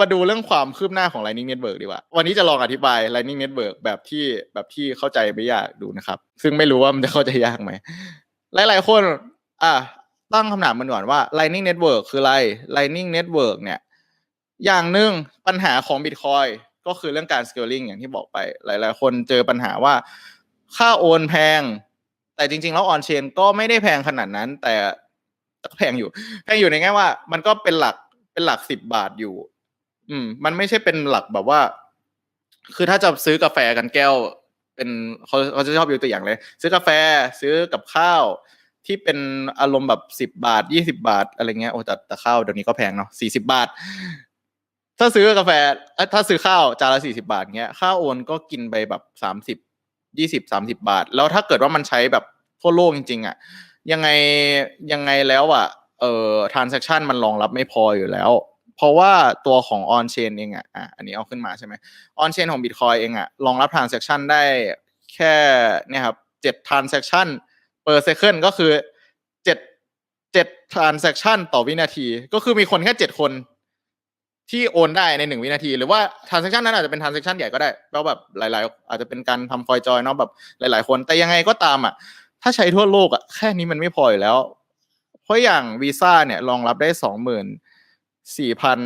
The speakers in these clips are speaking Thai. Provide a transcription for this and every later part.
มาดูเรื่องความคืบหน้าของ Lightning Network ดีกว่า วันนี้จะลองอธิบาย Lightning Network แบบที่แบบที่เข้าใจไม่ยากดูนะครับ ซึ่งไม่รู้ว่ามันจะเข้าใจยากไหม หลายๆ คน อะตั้งคำถามมันก่อนว่า Lightning Network คืออะไร Lightning Network เนี่ย อย่างหนึ่งปัญหาของ Bitcoin ก็คือเรื่องการ scaling อย่างที่บอกไป หลาย ๆ คนเจอปัญหาว่า ค่าโอนแพง แต่จริง ๆ แล้ว on chain ก็ไม่ได้แพงขนาดนั้น แต่แพงอยู่ แพงอยู่ในแง่ว่า มันก็เป็นหลักเป็นหลักสิบบาทอยู่ อืม มันไม่ใช่เป็นหลักแบบว่า คือถ้าจะซื้อกาแฟกันแก้ว เป็นเขาเขาจะชอบยกตัวอย่างเลย ซื้อกาแฟซื้อกับข้าว ที่เป็นอารมณ์แบบสิบบาทยี่สิบาท อะไรเงี้ยโอ้แต่แต่ข้าวเดี๋ยวนี้ก็แพงเนาะสี่สิบาท ถ้าซื้อกาแฟถ้าซื้อข้าวจานละสี่สิบาทเงี้ยค่าวโอนก็กินไปแบบสามสิบยี่สิบสามสิบาท แล้วถ้าเกิดว่ามันใช้แบบทั่วโลกจริง ๆอะยังไงยังไงแล้วอะเอ่อ transaction มันรองรับไม่พออยู่แล้ว เพราะว่าตัวของ on chain เองอะอะอันนี้เอาขึ้นมาใช่ไหม on chain ของ bitcoin เองอะรองรับ transaction ได้แค่เนี่ยครับเจ็ด transaction per second ก็คือเจ็ดเจ็ด transaction ต่อวินาที ก็คือมีคนแค่เจ็ดคนที่โอนได้ในหนึ่งวินาที หรือว่า transaction นั้นอาจจะเป็น transaction ใหญ่ก็ได้แล้วแบบหลาย ๆ อาจจะเป็นการทำ coin join เนาะแบบหลาย ๆ คน แต่ยังไงก็ตามอะ ถ้าใช้ทั่วโลกอะแค่นี้มันไม่พออยู่แล้ว เพราะอย่างวีซ่าเนี่ยรองรับได้สองหมื่น สี่พัน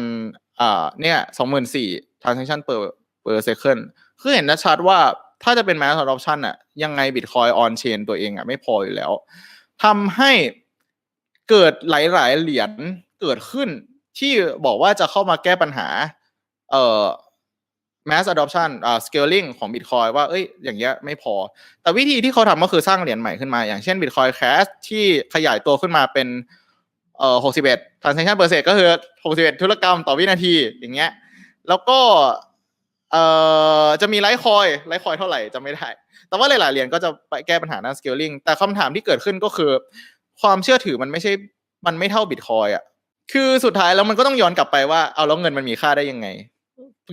อ่าเนี่ยสองหมื่นสี่ transaction per per second คือเห็นได้ชัดว่าถ้าจะเป็น mass adoption อะยังไง Bitcoin on chain ตัวเองอะไม่พออยู่แล้วทำให้เกิดหลาย ๆ เหรียญเกิดขึ้นที่บอกว่าจะเข้ามาแก้ปัญหา เอ่อ mass adoption อ่า scaling ของ Bitcoin ว่า เอ้ย อย่างเงี้ยไม่พอ แต่วิธีที่เขาทำก็คือสร้างเหรียญใหม่ขึ้นมา อย่างเช่น Bitcoin Cash ที่ขยายตัวขึ้นมาเป็น เอ่อ61 transaction per second ก็คือ61ธุรกรรมต่อวินาทีอย่างเงี้ย แล้วก็เอ่อจะมีไลท์คอยไลท์คอยเท่าไหร่จะไม่ได้ แต่ว่าหลายๆเหรียญก็จะไปแก้ปัญหาด้าน scaling แต่คำถามที่เกิดขึ้นก็คือ ความเชื่อถือมันไม่ใช่มันไม่เท่า Bitcoin อะคือสุดท้ายแล้วมันก็ต้องย้อนกลับไปว่าเอาแล้วเงินมันมีค่าได้ยังไง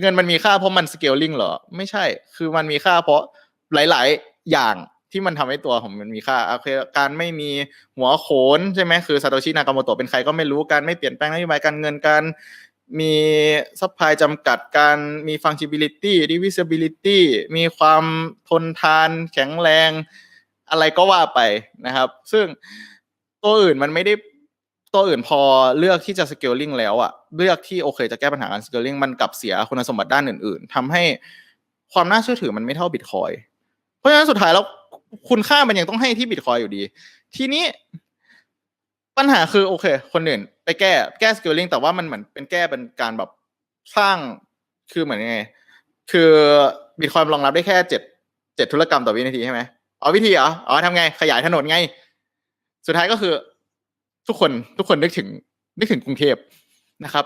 เงินมันมีค่าเพราะมัน scaling เหรอ ไม่ใช่ คือมันมีค่าเพราะหลาย ๆ อย่าง ที่มันทำให้ตัวของมันมีค่าโอเคการไม่มีหัวโขนใช่ไหมคือซาโตชินากาโมโตะเป็นใครก็ไม่รู้การไม่เปลี่ยนแปลงนโยบายการเงินการมีซัพพลายจำกัดการมี fungibility divisibility มีความทนทานแข็งแรง อะไรก็ว่าไปนะครับ ซึ่งตัวอื่นมันไม่ได้ตัวอื่นพอเลือกที่จะ scaling แล้วอะเลือกที่โอเคจะแก้ปัญหาการ scaling มันกลับเสียคุณสมบัติด้านอื่น ๆทำให้ความน่าเชื่อถือมันไม่เท่า Bitcoin เพราะฉะนั้นสุดท้ายแล้ว คุณค่ามันยังต้องให้ที่ Bitcoin อยู่ดี ทีนี้ปัญหาคือโอเค คนอื่น ไปแก้แก้ scaling แต่ว่ามันเหมือนเป็นแก้เป็นการแบบสร้างคือเหมือนยังไง คือ Bitcoin รองรับได้แค่เจ็ดเจ็ดธุรกรรมต่อวินาทีใช่ไหมอ๋อวิธีเหรออ๋อทำไง ขยายถนนไง สุดท้ายก็คือ ทุกคนทุกคนนึกถึง นึกถึงกรุงเทพนะครับ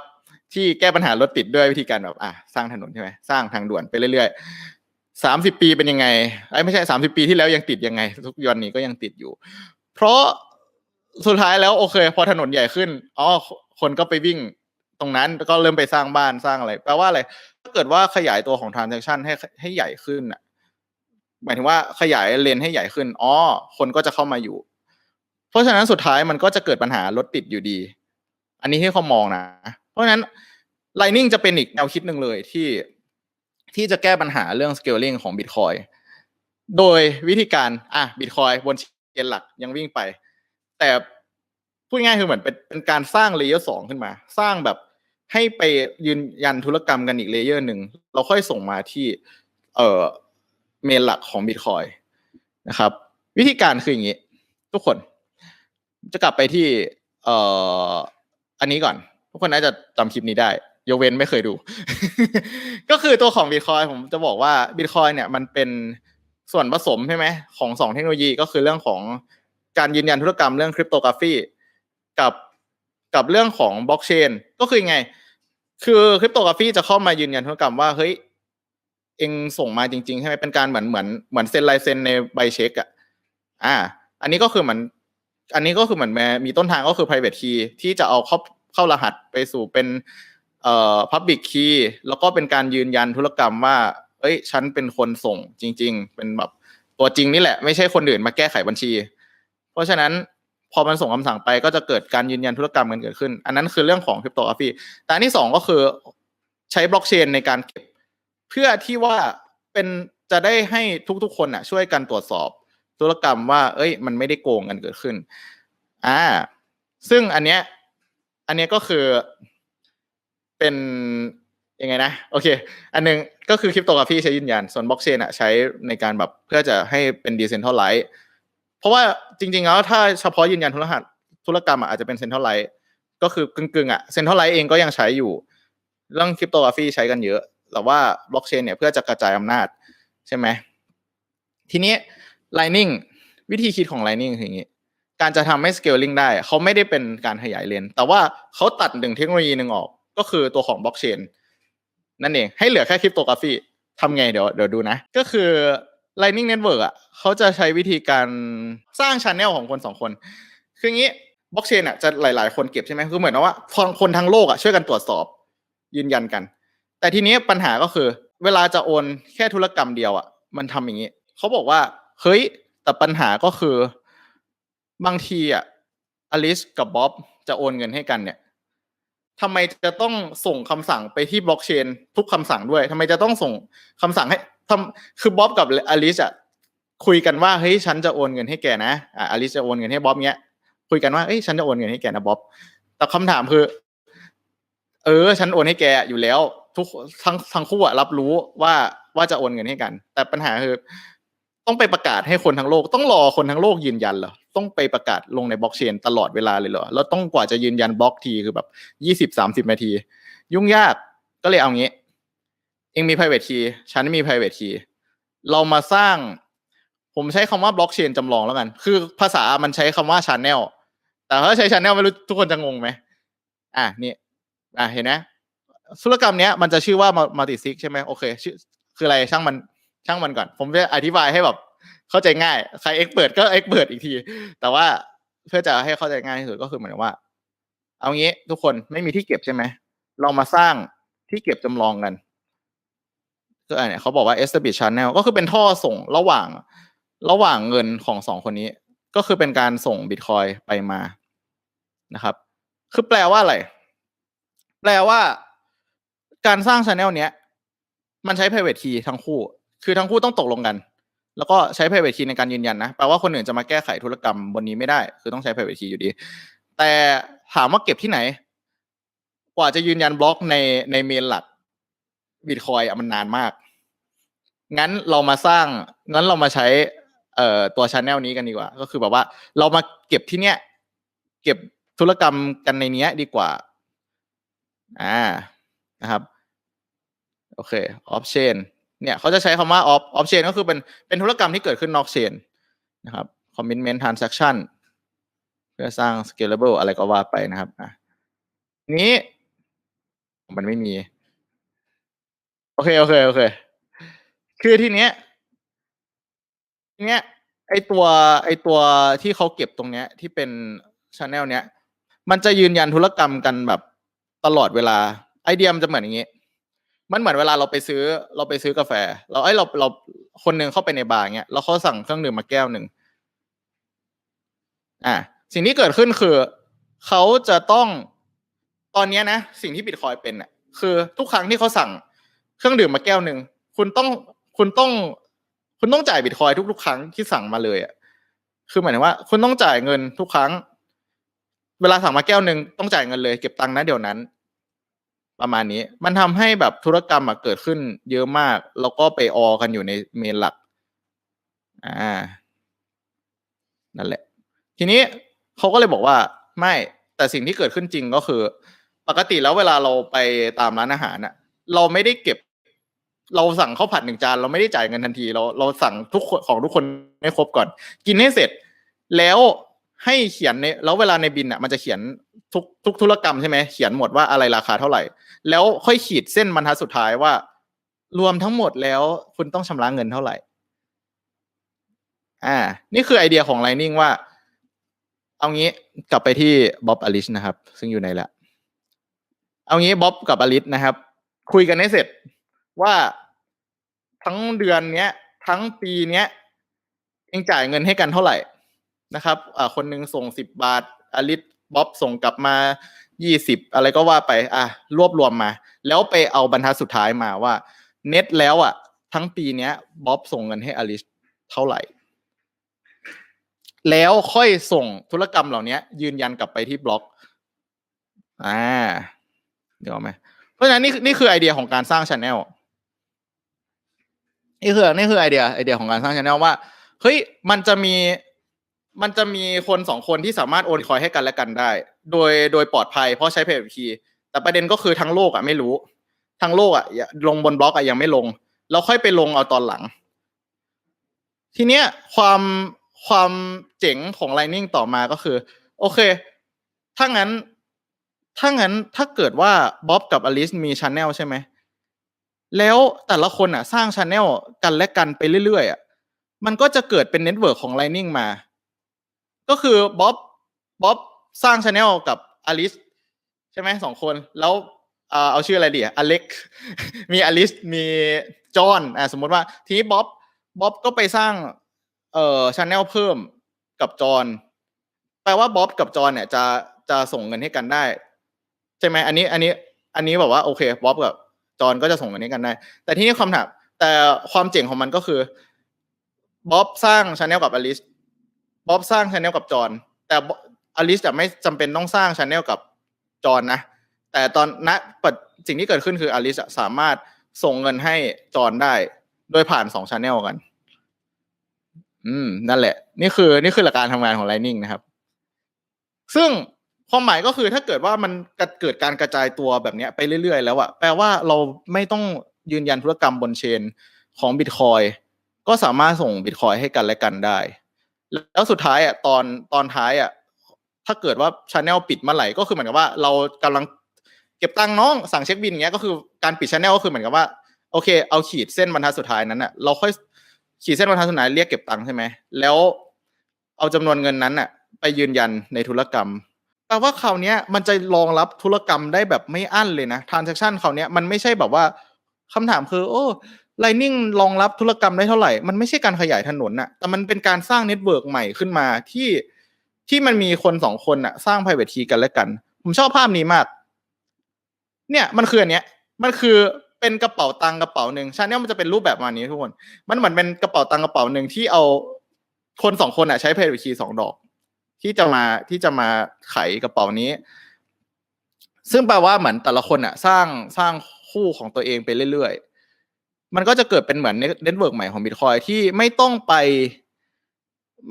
ที่แก้ปัญหารถติดด้วยวิธีการแบบ อะสร้างถนนใช่ไหมสร้างทางด่วนไปเรื่อยๆ สามสิบปีเป็นยังไงไอ้ไม่ใช่สามสิบปีที่แล้วยังติดยังไง ทุกวันนี้ก็ยังติดอยู่ เพราะสุดท้ายแล้วโอเค พอถนนใหญ่ขึ้นอ๋อคนก็ไปวิ่งตรงนั้นก็เริ่มไปสร้างบ้านสร้างอะไรแปลว่าอะไรถ้าเกิดว่าขยายตัวของ transaction ให้ให้ใหญ่ขึ้นอะหมายถึงว่าขยายเลนให้ใหญ่ขึ้นอ๋อคนก็จะเข้ามาอยู่ เพราะฉะนั้นสุดท้ายมันก็จะเกิดปัญหารถติดอยู่ดี อันนี้ที่เขามองนะ เพราะฉะนั้น Lightning จะเป็นอีกแนวคิดหนึ่งเลยที่ ที่จะแก้ปัญหาเรื่อง scaling ของ Bitcoin โดยวิธีการอะ Bitcoin บนเชนหลักยังวิ่งไป แต่พูดง่ายคือเหมือนเป็นเป็นการสร้างเลเยอร์สองขึ้นมา สร้างแบบให้ไปยืนยันธุรกรรมกันอีกเลเยอร์หนึ่งเราค่อยส่งมาที่เอ่อเมนหลักของ Bitcoin นะครับ วิธีการคืออย่างนี้ ทุกคน จะกลับไปที่เอ่ออันนี้ก่อน ทุกคนน่าจะจำคลิปนี้ได้ ยกเว้นไม่เคยดู ก็คือตัวของ Bitcoin ผมจะบอกว่า Bitcoin เนี่ยมันเป็นส่วนผสมใช่ไหมของสองเทคโนโลยีก็คือเรื่องของการยืนยันธุรกรรมเรื่องคริปโตกราฟีกับกับเรื่องของบล็อกเชนก็คือไง คือคริปโตกราฟีจะเข้ามายืนยันธุรกรรมว่าเฮ้ยเองส่งมาจริงๆใช่ไหมเป็นการเหมือนเหมือนเหมือนเซ็นลายเซ็นในใบเช็คอะอ่า อันนี้ก็คือเหมือนอันนี้ก็คือเหมือนมีต้นทางก็คือ private key ที่จะเอาเข้าเข้ารหัสไปสู่เป็น เอ่อ public key แล้วก็เป็นการยืนยันธุรกรรมว่า เอ้ย ฉันเป็นคนส่งจริง ๆ เป็นแบบตัวจริงนี่แหละ ไม่ใช่คนอื่นมาแก้ไขบัญชี เพราะฉะนั้นพอมันส่งคำสั่งไปก็จะเกิดการยืนยันธุรกรรมกันเกิดขึ้น อันนั้นคือเรื่องของคริปโตกราฟีแต่อันที่สองก็คือใช้บล็อกเชนในการเก็บ เพื่อที่ว่าเป็นจะได้ให้ทุกๆ คนอะ ช่วยกันตรวจสอบธุรกรรมว่า เอ้ย มันไม่ได้โกงกันเกิดขึ้น อ่า ซึ่งอันเนี้ย อันเนี้ยก็คือ เป็นยังไงนะโอเค อันหนึงก็คือคริปโตกราฟีใช้ยืนยัน ส่วนบล็อกเชนอะใช้ในการแบบเพื่อจะให้เป็นดีเซนทัลไลท์เพราะว่าจริง ๆ แล้วถ้าเฉพาะยืนยันธุรหัสธุรกรรมอะอาจจะเป็นเซนทัลไลท์ก็คือกึ่งๆอะเซนทัลไลท์เองก็ยังใช้อยู่ เรื่องคริปโตกราฟีใช้กันเยอะ แต่ว่าบล็อกเชนเนี่ยเพื่อจะกระจายอำนาจใช่ไหมทีนี้ Lightning วิธีคิดของ Lightning คืออย่างนี้ การจะทำให้ scaling ได้ เขาไม่ได้เป็นการขยายเลนแต่ว่าเขาตัดหนึ่งเทคโนโลยีหนึ่งออก ก็คือตัวของบล็อกเชนนั่นเอง ให้เหลือแค่คริปโตกราฟีทำไงเดี๋ยวเดี๋ยวดูนะ ก็คือ Lightning Network อะเขาจะใช้วิธีการสร้างช anel ของคนสองคน คืออย่างนี้บล็อกเชนอะจะหลาย ๆ คนเก็บใช่ไหมคือเหมือนว่าคนทั้งโลกอะช่วยกันตรวจสอบยืนยันกัน แต่ทีนี้ปัญหาก็คือ เวลาจะโอนแค่ธุรกรรมเดียวอะมันทำอย่างนี้เขาบอกว่าเฮ้ยแต่ปัญหาก็คือบางทีอะอลิสกับบ๊อบจะโอนเงินให้กันเนี่ย ทำไมจะต้องส่งคำสั่งไปที่บล็อกเชน ทุกคำสั่งด้วยทำไมจะต้องส่งคำสั่งให้ทำคือบ๊อบกับอลิสอะคุยกันว่าเฮ้ยฉันจะโอนเงินให้แกนะอะอลิสจะโอนเงินให้บ๊อบเนี้ย คุยกันว่าเอ้ยฉันจะโอนเงินให้แกนะบ๊อบแต่คำถามคือ เออ ฉันโอนให้แกอยู่แล้ว ทุกทั้งทั้งคู่อะรับรู้ว่าว่าจะโอนเงินให้กัน แต่ปัญหาคือ ต้องไปประกาศให้คนทั้งโลก ต้องรอคนทั้งโลกยืนยันเหรอต้องไปประกาศลงในบล็อกเชนตลอดเวลาเลยเหรอแล้วต้องกว่าจะยืนยันบล็อกทีคือแบบยี่สิบสามสิบนาที ยุ่งยากก็เลยเอางี้เองมี private key ฉันมี private key เรามาสร้าง ผมใช้คำว่าบล็อกเชนจำลองแล้วกัน คือภาษามันใช้คำว่า channel แต่ถ้าใช้ channel ไม่รู้ทุกคนจะงงไหมอะนี่อะเห็นไหมธุรกรรมเนี้ยมันจะชื่อว่า multi sig ใช่ไหมโอเคชื่อคืออะไรช่างมัน ช่างมันก่อน ผมจะอธิบายให้แบบเข้าใจง่าย ใครเอ็กเปิดก็เอ็กเปิดอีกที แต่ว่าเพื่อจะให้เข้าใจง่ายที่สุดก็คือเหมือนว่า เอางี้ทุกคนไม่มีที่เก็บใช่ไหมเรามาสร้างที่เก็บจำลองกันก็อันเนี้ยเขาบอกว่า establish channel ก็คือเป็นท่อส่งระหว่างระหว่างเงินของสองคนนี้ ก็คือเป็นการส่งบิตคอยไปมานะครับ คือแปลว่าอะไร แปลว่า การสร้างช anel เนี้ย มันใช้ private key ทั้งคู่ คือทั้งคู่ต้องตกลงกัน แล้วก็ใช้ private key ในการยืนยันนะแปลว่าคนอื่นจะมาแก้ไขธุรกรรมบนนี้ไม่ได้ คือต้องใช้ private key อยู่ดี แต่ถามว่าเก็บที่ไหน กว่าจะยืนยันบล็อกในในเมนหลักบิตคอยมันนานมาก งั้นเรามาสร้าง งั้นเรามาใช้เอ่อตัวช anel นี้กันดีกว่า ก็คือแบบว่า เรามาเก็บที่เนี้ย เก็บธุรกรรมกันในเนี้ยดีกว่า อ่า นะครับ โอเค off chain เนี่ เนี่ยเขาจะใช้คำว่า off off chain ก็คือเป็นเป็นธุรกรรมที่เกิดขึ้นนอก chain นะครับ commitment transaction เพื่อสร้าง scalable อะไรก็ว่าไปนะครับอะนี้ มันไม่มี โอเค โอเค โอเค คือทีเนี้ยทีเนี้ย ไอตัว ไอตัวที่เขาเก็บตรงเนี้ย ที่เป็นช anel เนี้ย มันจะยืนยันธุรกรรมกันแบบตลอดเวลา ไอเดียมันจะเหมือนอย่างนี้ มันเหมือนเวลาเราไปซื้อเราไปซื้อกาแฟ เราไอยเราเราคนหนึ่งเข้าไปในบาร์เงี้ยแล้วเขาสั่งเครื่องดื่มมาแก้วหนึ่งอ่าสิ่งที่เกิดขึ้นคือเขาจะต้องตอนเนี้ยนะ สิ่งที่บิตคอยเป็นอะคือทุกครั้งที่เขาสั่งเครื่องดื่มมาแก้วหนึ่งคุณต้องคุณต้อง คุณต้องจ่ายบิตคอยทุกๆ ครั้งที่สั่งมาเลยอะคือหมายถึงว่า คุณต้องจ่ายเงินทุกครั้ง เวลาสั่งมาแก้วหนึ่งต้องจ่ายเงินเลยเก็บตังค์นะเดี๋ยวนั้น ประมาณนี้ มันทำให้แบบธุรกรรมอะเกิดขึ้นเยอะมาก แล้วก็ไปออกันอยู่ในเมนหลัก อ่า นั่นแหละ ทีนี้เขาก็เลยบอกว่าไม่ แต่สิ่งที่เกิดขึ้นจริงก็คือ ปกติแล้วเวลาเราไปตามร้านอาหารน่ะเราไม่ได้เก็บ เราสั่งข้าวผัดหนึ่งจานเราไม่ได้จ่ายเงินทันที เราเราสั่งทุกของทุกคนให้ครบก่อน กินให้เสร็จ แล้วให้เขียนในแล้วเวลาในบินอะมันจะเขียน ทุกทุกธุรกรรมใช่ไหมเขียนหมดว่าอะไรราคาเท่าไหร่ แล้วค่อยขีดเส้นบรรทัดสุดท้ายว่า รวมทั้งหมดแล้วคุณต้องชำระเงินเท่าไหร่ อ่า นี่คือไอเดียของ Lightning ว่า เอางี้กลับไปที่บ๊อบอลิชนะครับ ซึ่งอยู่ในละเอางี้บ๊อบกับอลิชนะครับ คุยกันให้เสร็จว่าทั้งเดือนเนี้ย ทั้งปีเนี้ยเองจ่ายเงินให้กันเท่าไหร่นะครับ อ่า คนหนึ่งส่งสิบบาทอลิช บ๊อบส่งกลับมายี่สิบอะไรก็ว่าไป อะ รวบรวมมา แล้วไปเอาบรรทัดสุดท้ายมาว่า เน็ตแล้วอะ ทั้งปีเนี้ยบ๊อบส่งเงินให้อลิสเท่าไหร่ แล้วค่อยส่งธุรกรรมเหล่านี้ยืนยันกลับไปที่บล็อก อ่าเดี๋ยวไหมเพราะฉะนั้นนี่นี่คือไอเดียของการสร้างช anel นี่คือนี่คือไอเดียไอเดียของการสร้างช anel ว่าเฮ้ยมันจะมี มันจะมีคนสองคนที่สามารถโอนคอยให้กันและกันได้ โดยโดยปลอดภัยเพราะใช้เพจคีแต่ประเด็นก็คือทั้งโลกอะไม่รู้ ทั้งโลกอะลงบนบล็อกอะยังไม่ลง เราค่อยไปลงเอาตอนหลัง ทีเนี้ยความความเจ๋งของ Lightning ต่อมาก็คือ โอเค ถ้างั้น ถ้างั้นถ้าเกิดว่าบ๊อบกับอลิสมีช anel ใช่ไหม แล้วแต่ละคนอะ สร้างช anel กันและกันไปเรื่อยๆอะมันก็จะเกิดเป็นเน็ตเวิร์กของ Lightning มา ก็คือบ๊อบบ๊อบสร้างช anel กับอลิสใช่ไหมสองคน แล้วเอาชื่ออะไรดีอะอเล็กมีอลิสมีจอห์นอะสมมติว่า ทีนี้บ๊อบบ๊อบก็ไปสร้างเอ่อช anel เพิ่มกับจอห์นแปลว่าบ๊อบกับจอห์นเนี่ยจะจะส่งเงินให้กันได้ ใช่ไหมอันนี้อันนี้อันนี้แบบว่าโอเคบ๊อบกับจอห์นก็จะส่งเงินให้กันได้ แต่ที่นี่คำถามแต่ความเจ๋งของมันก็คือบ๊อบสร้างช anel กับอลิส บ๊อบสร้างช anel กับจอห์นแต่อลิสจะไม่จำเป็นต้องสร้างช anel กับจอห์นนะ แต่ตอนณปัจสิ่งที่เกิดขึ้นคืออลิสสามารถส่งเงินให้จอห์นได้ โดยผ่านสองช anel กัน อืม นั่นแหละ นี่คือ นี่คือหลักการทำงานของ Lightning นะครับ ซึ่งความหมายก็คือถ้าเกิดว่ามันเกิดการกระจายตัวแบบนี้ไปเรื่อยๆ แล้วอะแปลว่าเราไม่ต้องยืนยันธุรกรรมบนเชนของบิตคอยก็สามารถส่งบิตคอยให้กันและกันได้ แล้วสุดท้ายอะตอนตอนท้ายอะถ้าเกิดว่าชาแนลปิดเมื่อไหร่ก็คือเหมือนกับว่าเรากำลังเก็บตังค์น้องสั่งเช็คบินเงี้ยก็คือการปิดชาแนลก็คือเหมือนกับว่าโอเค เอาขีดเส้นบรรทัดสุดท้ายนั้นอะเราค่อยขีดเส้นบรรทัดสุดท้ายเรียกเก็บตังค์ใช่ไหมแล้วเอาจำนวนเงินนั้นอะ ไปยืนยันในธุรกรรมแปลว่าคราวนี้มันจะรองรับธุรกรรมได้แบบไม่อั้นเลยนะ transaction คราวนี้มันไม่ใช่แบบว่าคำถามคือ โอ้ Lightning รองรับธุรกรรมได้เท่าไหร่ มันไม่ใช่การขยายถนนนะแต่มันเป็นการสร้างเน็ตเวิร์กใหม่ขึ้นมาที่ที่มันมีคนสองคนน่ะสร้าง private key กันและกัน ผมชอบภาพนี้มาก เนี่ยมันคืออันเนี้ย มันคือเป็นกระเป๋าตังกระเป๋าหนึ่งชาแนลมันจะเป็นรูปแบบมานี้ทุกคน มันเหมือนเป็นกระเป๋าตังกระเป๋าหนึ่งที่เอาคนสองคนอะใช้ private key สองดอก ที่จะมาที่จะมาไขกระเป๋านี้ ซึ่งแปลว่าเหมือนแต่ละคนอะสร้างสร้างคู่ของตัวเองไปเรื่อยๆ มันก็จะเกิดเป็นเหมือนเน็ตเวิร์กใหม่ของบิตคอยที่ไม่ต้องไป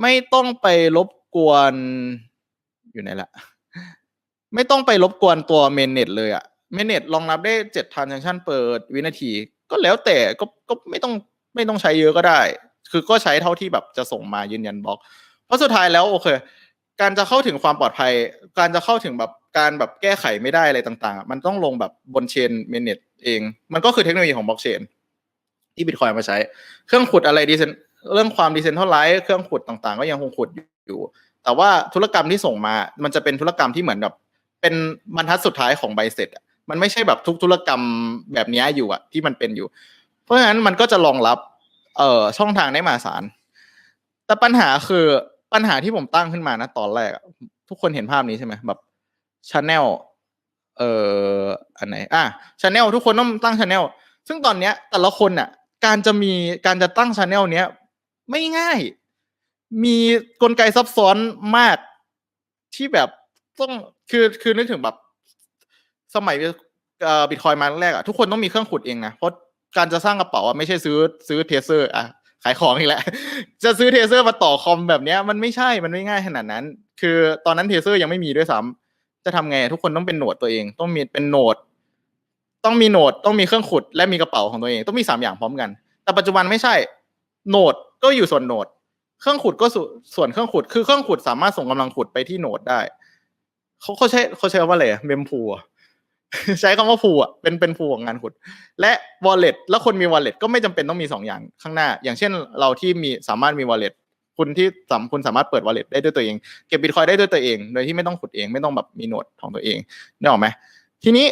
ไม่ต้องไปรบกวนอยู่ไหนละไม่ต้องไปรบกวนตัวเมนเน็ตเลยอะเมนเน็ตรองรับได้เจ็ดทรานซัคชันเปิดวินาที ก็แล้วแต่ก็ก็ไม่ต้องไม่ต้องใช้เยอะก็ได้ คือก็ใช้เท่าที่แบบจะส่งมายืนยันบล็อก เพราะสุดท้ายแล้วโอเค การจะเข้าถึงความปลอดภัย การจะเข้าถึงแบบการแบบแก้ไขไม่ได้อะไรต่าง ๆ มันต้องลงแบบบนเชนเมนเน็ตเอง มันก็คือเทคโนโลยีของบล็อกเชน ที่บิตคอยมาใช้ เครื่องขุดอะไรดีเซนเรื่องความดีเซนเท่าไรเครื่องขุดต่างๆ ก็ยังคงขุดอยู่ แต่ว่าธุรกรรมที่ส่งมา มันจะเป็นธุรกรรมที่เหมือนแบบเป็นบรรทัดสุดท้ายของใบเสร็จมันไม่ใช่แบบทุกธุรกรรมแบบนี้อยู่อะที่มันเป็นอยู่ เพราะฉะนั้นมันก็จะรองรับเอ่อช่องทางได้มหาศาลแต่ปัญหาคือปัญหาที่ผมตั้งขึ้นมานะตอนแรกทุกคนเห็นภาพนี้ใช่ไหมแบบชาแนลเอ่ออันไหน อะชาแนลทุกคนต้องตั้งชาแนลซึ่งตอนเนี้ยแต่ละคนน่ะ การจะมีการจะตั้งชาแนลเนี้ย ไม่ง่าย มีกลไกซับซ้อนมากที่แบบต้องคือคือนึกถึงแบบ สมัยเอ่อบิตคอยมาแรกอะทุกคนต้องมีเครื่องขุดเองนะเพราะการจะสร้างกระเป๋าอะไม่ใช่ซื้อซื้อเทเซอร์อะขายของอีกแล้ว จะซื้อเทเซอร์มาต่อคอมแบบเนี้ย มันไม่ใช่มันไม่ง่ายขนาดนั้น คือตอนนั้นเทเซอร์ยังไม่มีด้วยซ้ำจะทำไงทุกคนต้องเป็นโหนดตัวเอง ต้องมีเป็นโหนด ต้องมีโหนดต้องมีเครื่องขุด และมีกระเป๋าของตัวเองต้องมีสามอย่างพร้อมกัน แต่ปัจจุบันไม่ใช่โหนดก็อยู่ส่วนโหนด เครื่องขุดก็ส่วนเครื่องขุด คือเครื่องขุดสามารถส่งกำลังขุดไปที่โหนดได้เขาเขาใช้เขาใช้คำว่าอะไรเมมพูใช้คำว่าพูอะเป็นเป็นพูของงานขุด และ wallet แล้วคนมี wallet ก็ไม่จำเป็นต้องมีสองอย่างข้างหน้า อย่างเช่นเราที่มีสามารถมี wallet คุณที่สามคุณสามารถเปิด wallet ได้ด้วยตัวเอง เก็บบิตคอยได้ด้วยตัวเอง โดยที่ไม่ต้องขุดเองไม่ต้องแบบมีโนดของตัวเองนึกออกไหมทีนี้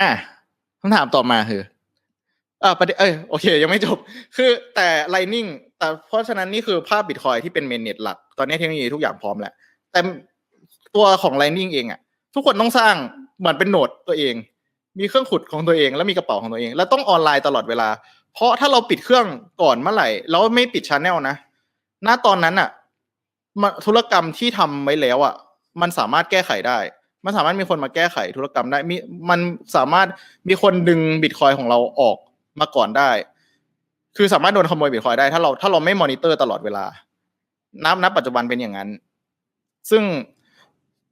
อะคำถามต่อมาคืออ่าประเด็นเอ้ยโอเค ยังไม่จบ คือแต่ Lightning แต่เพราะฉะนั้นนี่คือภาพบิตคอยที่เป็นเมนเน็ตหลัก ตอนนี้เทคโนโลยีทุกอย่างพร้อมแล้ว แต่ตัวของ Lightning เองอะทุกคนต้องสร้างเหมือนเป็นโหนดตัวเอง มีเครื่องขุดของตัวเอง แล้วมีกระเป๋าของตัวเอง แล้วต้องออนไลน์ตลอดเวลา เพราะถ้าเราปิดเครื่องก่อนเมื่อไหร่ แล้วไม่ปิดช anel นะณตอนนั้นอะธุรกรรมที่ทำไว้แล้วอะมันสามารถแก้ไขได้ มันสามารถมีคนมาแก้ไขธุรกรรมได้มีมันสามารถมีคนดึงบิตคอยของเราออกมาก่อนได้ คือสามารถโดนขโมยบิตคอยได้ถ้าเราถ้าเราไม่มอนิเตอร์ตลอดเวลานับนับปัจจุบันเป็นอย่างนั้น ซึ่ง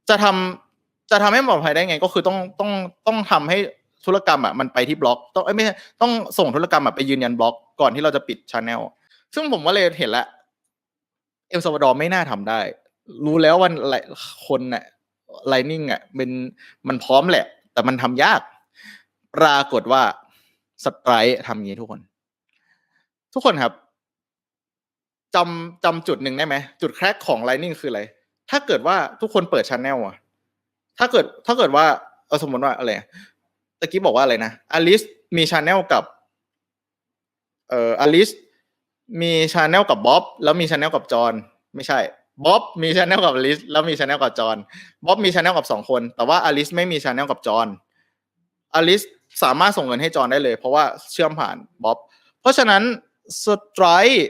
จะทำจะทำให้ปลอดภัยได้ไง ก็คือต้องต้องต้องทำให้ธุรกรรมอะมันไปที่บล็อก ต้องไม่ต้องส่งธุรกรรมอะไปยืนยันบล็อกก่อนที่เราจะปิดช anel ซึ่งผมว่าเลยเห็นแล้วเอลซาวาดอร์ไม่น่าทำได้ รู้แล้วว่าอะไรคนน่ะ ไลนิ่งอะเป็นมันพร้อมแหละ แต่มันทำยาก ปรากฏว่าสไตร์ทำอย่างนี้ทุกคน ทุกคนครับจำจำจุดหนึ่งได้ไหม จุดแครกของ Lightning คืออะไร ถ้าเกิดว่าทุกคนเปิดช anel อะถ้าเกิดถ้าเกิดว่าเอาสมมติว่าอะไรตะกี้บอกว่าอะไรนะอลิสมีช anel กับเอ่ออลิสมีช anel กับบ๊อบแล้วมีช anel กับจอห์นไม่ใช่ บ๊อบมีช anel กับอลิสแล้วมีช anel กับจอห์นบ๊อบมีช anel กับสองคน แต่ว่าอลิสไม่มีช anel กับจอห์นอลิสสามารถส่งเงินให้จอห์นได้เลย เพราะว่าเชื่อมผ่านบ๊อบเพราะฉะนั้นสไตร์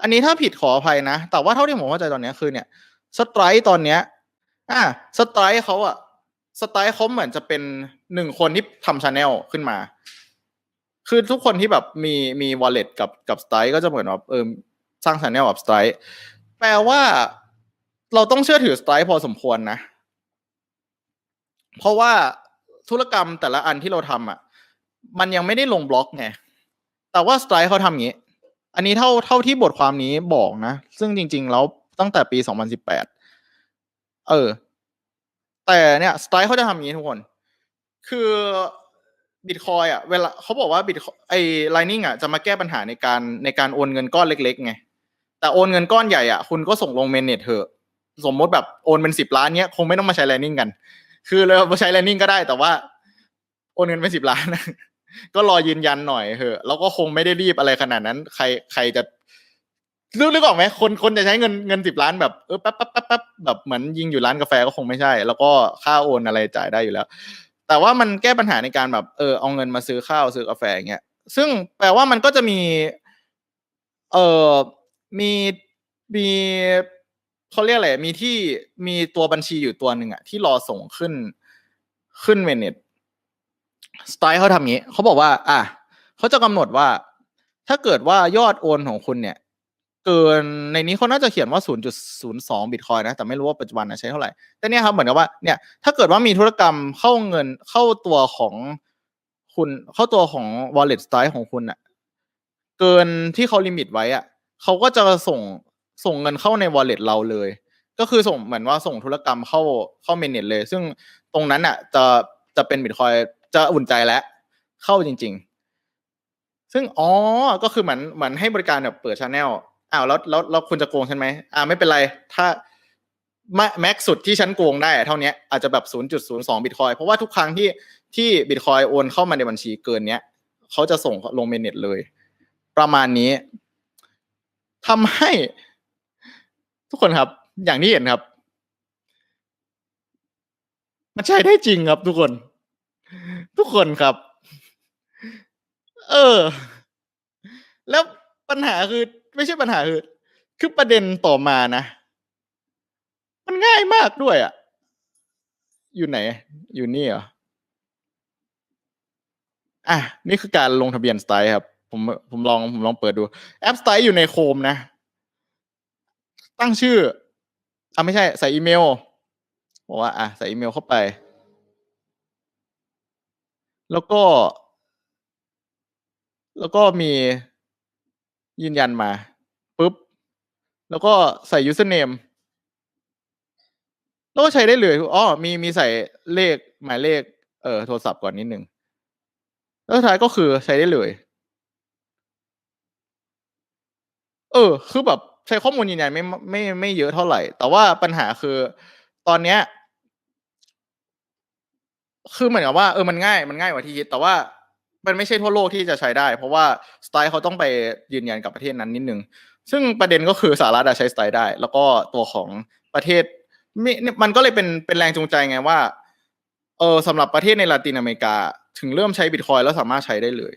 อันนี้ถ้าผิดขออภัยนะ แต่ว่าเท่าที่ผมเข้าใจตอนนี้คือเนี่ยสไตร์ตอนเนี้ยอ่าสไตร์เขาอะสไตร์เขาเหมือนจะเป็นหนึ่งคนที่ทำชาแนลขึ้นมา คือทุกคนที่แบบมีมีวอลเล็ตกับกับสไตร์ก็จะเหมือนแบบเออสร้างชาแนลกับสไตร์ แปลว่าเราต้องเชื่อถือสไตร์พอสมควรนะ เพราะว่าธุรกรรมแต่ละอันที่เราทำอะ มันยังไม่ได้ลงบล็อกไง แต่ว่าสไตร์เขาทำอย่างนี้ อันนี้เท่าเท่าที่บทความนี้บอกนะ ซึ่งจริง ๆ แล้วตั้งแต่ปี 2018 เออ แต่เนี่ยสไตร์เขาจะทำอย่างนี้ทุกคน คือบิตคอยอะเวลาเขาบอกว่าบิตไอ้ไลนิ่งอะจะมาแก้ปัญหาในการในการโอนเงินก้อนเล็กๆไง แต่โอนเงินก้อนใหญ่อะคุณก็ส่งลงเมนเนตเถอะ สมมติแบบโอนเป็นสิบล้านเนี้ยคงไม่ต้องมาใช้ไลนิ่งกัน คือเราใช้ไลนิ่งก็ได้แต่ว่า โอนเงินเป็นสิบล้านก็รอยืนยันหน่อยเถอะ แล้วก็คงไม่ได้รีบอะไรขนาดนั้น ใครใครจะนึกนึกออกไหมคนคนจะใช้เงินเงินสิบล้านแบบเออแป๊บแป๊บแป๊บแป๊บแบบเหมือนยิงอยู่ร้านกาแฟก็คงไม่ใช่ แล้วก็ค่าโอนอะไรจ่ายได้อยู่แล้ว แต่ว่ามันแก้ปัญหาในการแบบเออเอาเงินมาซื้อข้าวซื้อกาแฟอย่างเงี้ยซึ่งแปลว่ามันก็จะมี เออ มีมีเขาเรียกอะไรมีที่มีตัวบัญชีอยู่ตัวหนึ่งอะที่รอส่งขึ้นขึ้นเมเน็ตสไตล์เขาทำงี้เขาบอกว่า อะเขาจะกำหนดว่า ถ้าเกิดว่ายอดโอนของคุณเนี่ย เกินในนี้เขาน่าจะเขียนว่า 0.02 บิตคอยนะ แต่ไม่รู้ว่าปัจจุบันนะใช้เท่าไหร่ แต่เนี่ยครับเหมือนกับว่าเนี่ยถ้าเกิดว่ามีธุรกรรมเข้าเงินเข้าตัวของคุณเข้าตัวของ wallet style ของคุณอะเกินที่เขาลิมิตไว้อะ เขาก็จะส่งส่งเงินเข้าใน wallet เราเลย ก็คือส่งเหมือนว่าส่งธุรกรรมเข้าเข้าเมนเน็ตเลย ซึ่งตรงนั้นอะ จะจะเป็นบิตคอยจะอุ่นใจแล้วเข้าจริง ๆ ซึ่งอ๋อก็คือเหมือนเหมือนให้บริการแบบเปิดช anel อ้าวแล้วแล้วแล้วคุณจะโกงฉันไหมอ่าไม่เป็นไร ถ้าแม็กสุดที่ฉันโกงได้เท่านี้อาจจะแบบ 0.02 บิตคอยเพราะว่าทุกครั้งที่ที่บิตคอยโอนเข้ามาในบัญชีเกินเนี้ยเขาจะส่งลงเมนเน็ตเลย ประมาณนี้ ทำให้ ทุกคนครับ อย่างที่เห็นครับ มันใช้ได้จริงครับ ทุกคน ทุกคนครับ เออ แล้วปัญหาคือ ไม่ใช่ปัญหาคือ คือประเด็นต่อมานะ มันง่ายมากด้วยอะ อยู่ไหน อยู่นี่เหรออะนี่คือการลงทะเบียนสไตล์ครับ ผมผมลองผมลองเปิดดู แอปสไตล์อยู่ในโคมนะ ตั้งชื่ออะไม่ใช่ ใส่อีเมลบอกว่า อะใส่อีเมลเข้าไป แล้วก็ แล้วก็มียืนยันมาปุ๊บ แล้วก็ใส่ username แล้วก็ใช้ได้เลยอ๋อมีมีใส่เลขหมายเลข เอ่อโทรศัพท์ก่อนนิดนึง แล้วสุดท้ายก็คือใช้ได้เลย เออ คือแบบใช้ข้อมูลยืนยันไม่ไม่ไม่เยอะเท่าไหร่ แต่ว่าปัญหาคือตอนเนี้ย คือเหมือนกับว่าเออมันง่ายมันง่ายกว่าที่คิด แต่ว่ามันไม่ใช่ทั่วโลกที่จะใช้ได้ เพราะว่าสไตล์เขาต้องไปยืนยันกับประเทศนั้นนิดนึง ซึ่งประเด็นก็คือสหรัฐใช้สไตล์ได้ แล้วก็ตัวของประเทศมีมันก็เลยเป็นเป็นแรงจูงใจไงว่า เออสำหรับประเทศในลาตินอเมริกา ถึงเริ่มใช้บิตคอยแล้วสามารถใช้ได้เลย